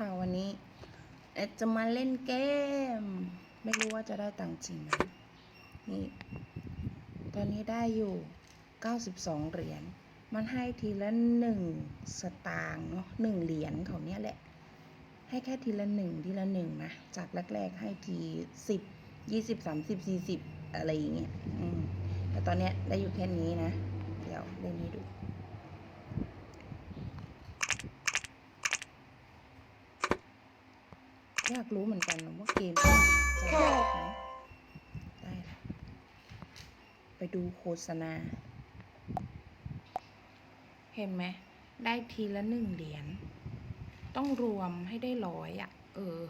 ค่ะวันนี้เอ็ดจะมาเล่นเกม ไม่รู้ว่าจะได้ตังค์จริงไหมนี่ ตอนนี้ได้อยู่ 92 เหรียญมันให้ทีละหนึ่งสตางค์เนาะหนึ่งเหรียญเขาเนี้ยแหละ ให้แค่ทีละหนึ่งทีละหนึ่งนะ จากแรกๆให้ทีสิบยี่สิบสามสิบสี่สิบอะไรอย่างเงี้ย อืมแต่ตอนเนี้ยได้อยู่แค่นี้นะ เดี๋ยวเล่นให้ดู อยากรู้เหมือนกันว่าเกมจะได้ไหมได้ละไปดูโฆษณา เห็นไหม ได้ทีละหนึ่งเหรียญ ต้องรวมให้ได้ร้อยอะ เออ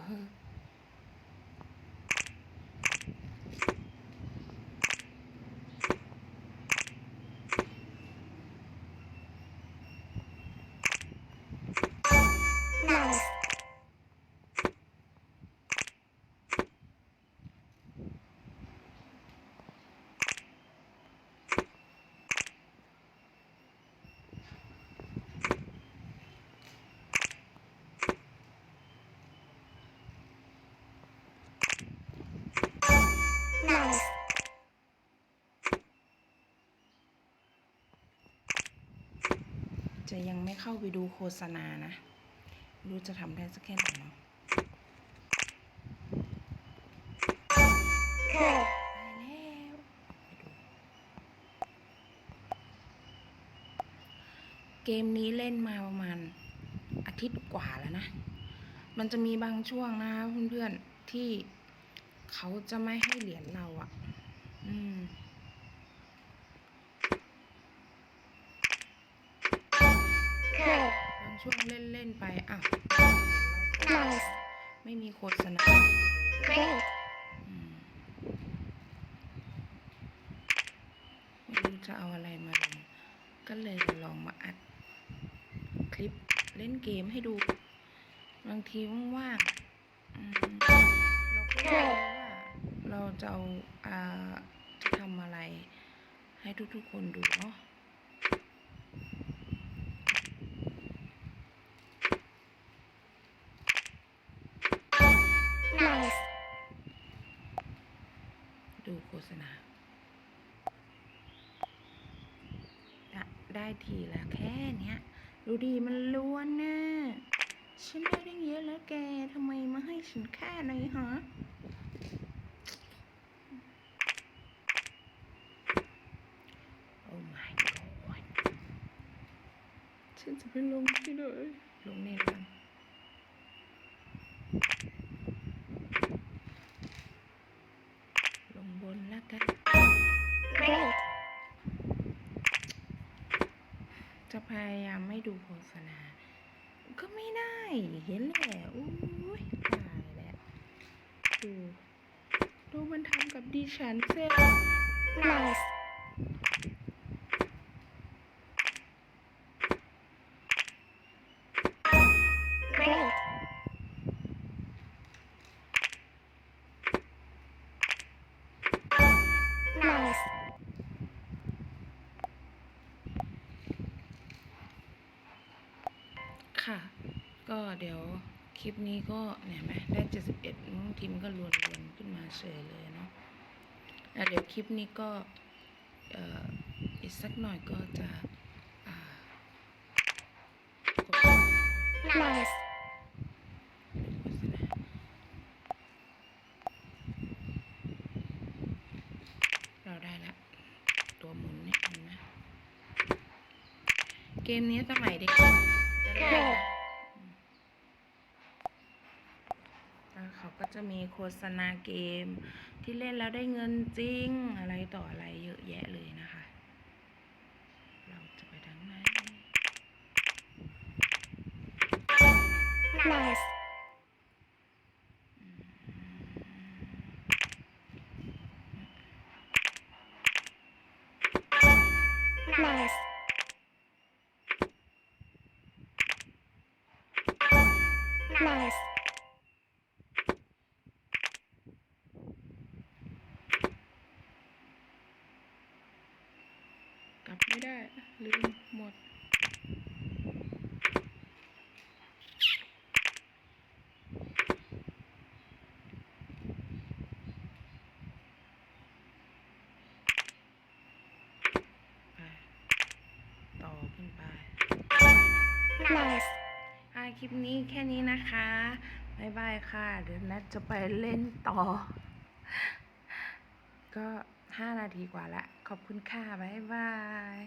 จะยังไม่เข้าไปดูโฆษณานะไม่รู้จะทำได้สักแค่ไหนเนาะ Good. ได้แล้วไปดูเกมนี้เล่นมาประมาณอาทิตย์กว่าแล้วนะ มันจะมีบางช่วงนะเพื่อนๆที่เขาจะไม่ให้เหรียญเราอะ่ะ อืม ช่วงเล่น ๆ ไปอะ Nice. ไม่มีโฆษณา Great. ไม่รู้จะเอาอะไรมาลงก็เลยลองมาอัด คลิปเล่นเกมให้ดู บางทีว่างๆเราก็ไม่รู้ว่าเราจะเอาอ่าจะทำอะไรให้ทุกๆคนดูเนาะ ดูโฆษณาได้ได้ทีละแค่เนี้ย ดูดีมันล้วนนะฉันได้ตั้งเยอะแล้วแกทำไมมาให้ฉันแค่ไหนอยฮะโอ้ my god ฉันจะไปลงที่ไหนลงเน็ตกัน ดูโฆษณา ก็ไม่ได้เห็นแหละอุ้ยตายแล้วดูดูมันทำกับดิฉันเซ่ Nice. เ Great. Nice. ค่ะ ก็เดี๋ยวคลิปนี้ก็เนี่ยเห็นไหมได้เจ็ดสิบเอ็ดทีมก็ลวนลวนๆขึ้นมาเฉยเลยเนาะอะเดี๋ยวคลิปนี้ก็เอ่ออีกสักหน่อยก็จะกด Nice. เราได้ละตัวหมุนเนี่ยเห็นไหมเกมนี้สมัยเด็กจ เขาก็จะมีโฆษณาเกม ที่เล่นแล้วได้เงินจริง อะไรต่ออะไรเยอะแยะเลยนะคะ เราจะไปทางไหน Nice. Nice. ไม่ได้ ลืมหมด ต่อขึ้นไป nice อคลิปนี้แค่นี้นะคะบายบายค่ะ เดี๋ยวนัดจะไปเล่นต่อ ก็ 5 นาทีกว่าละ ขอบคุณค่ะ บ๊ายบาย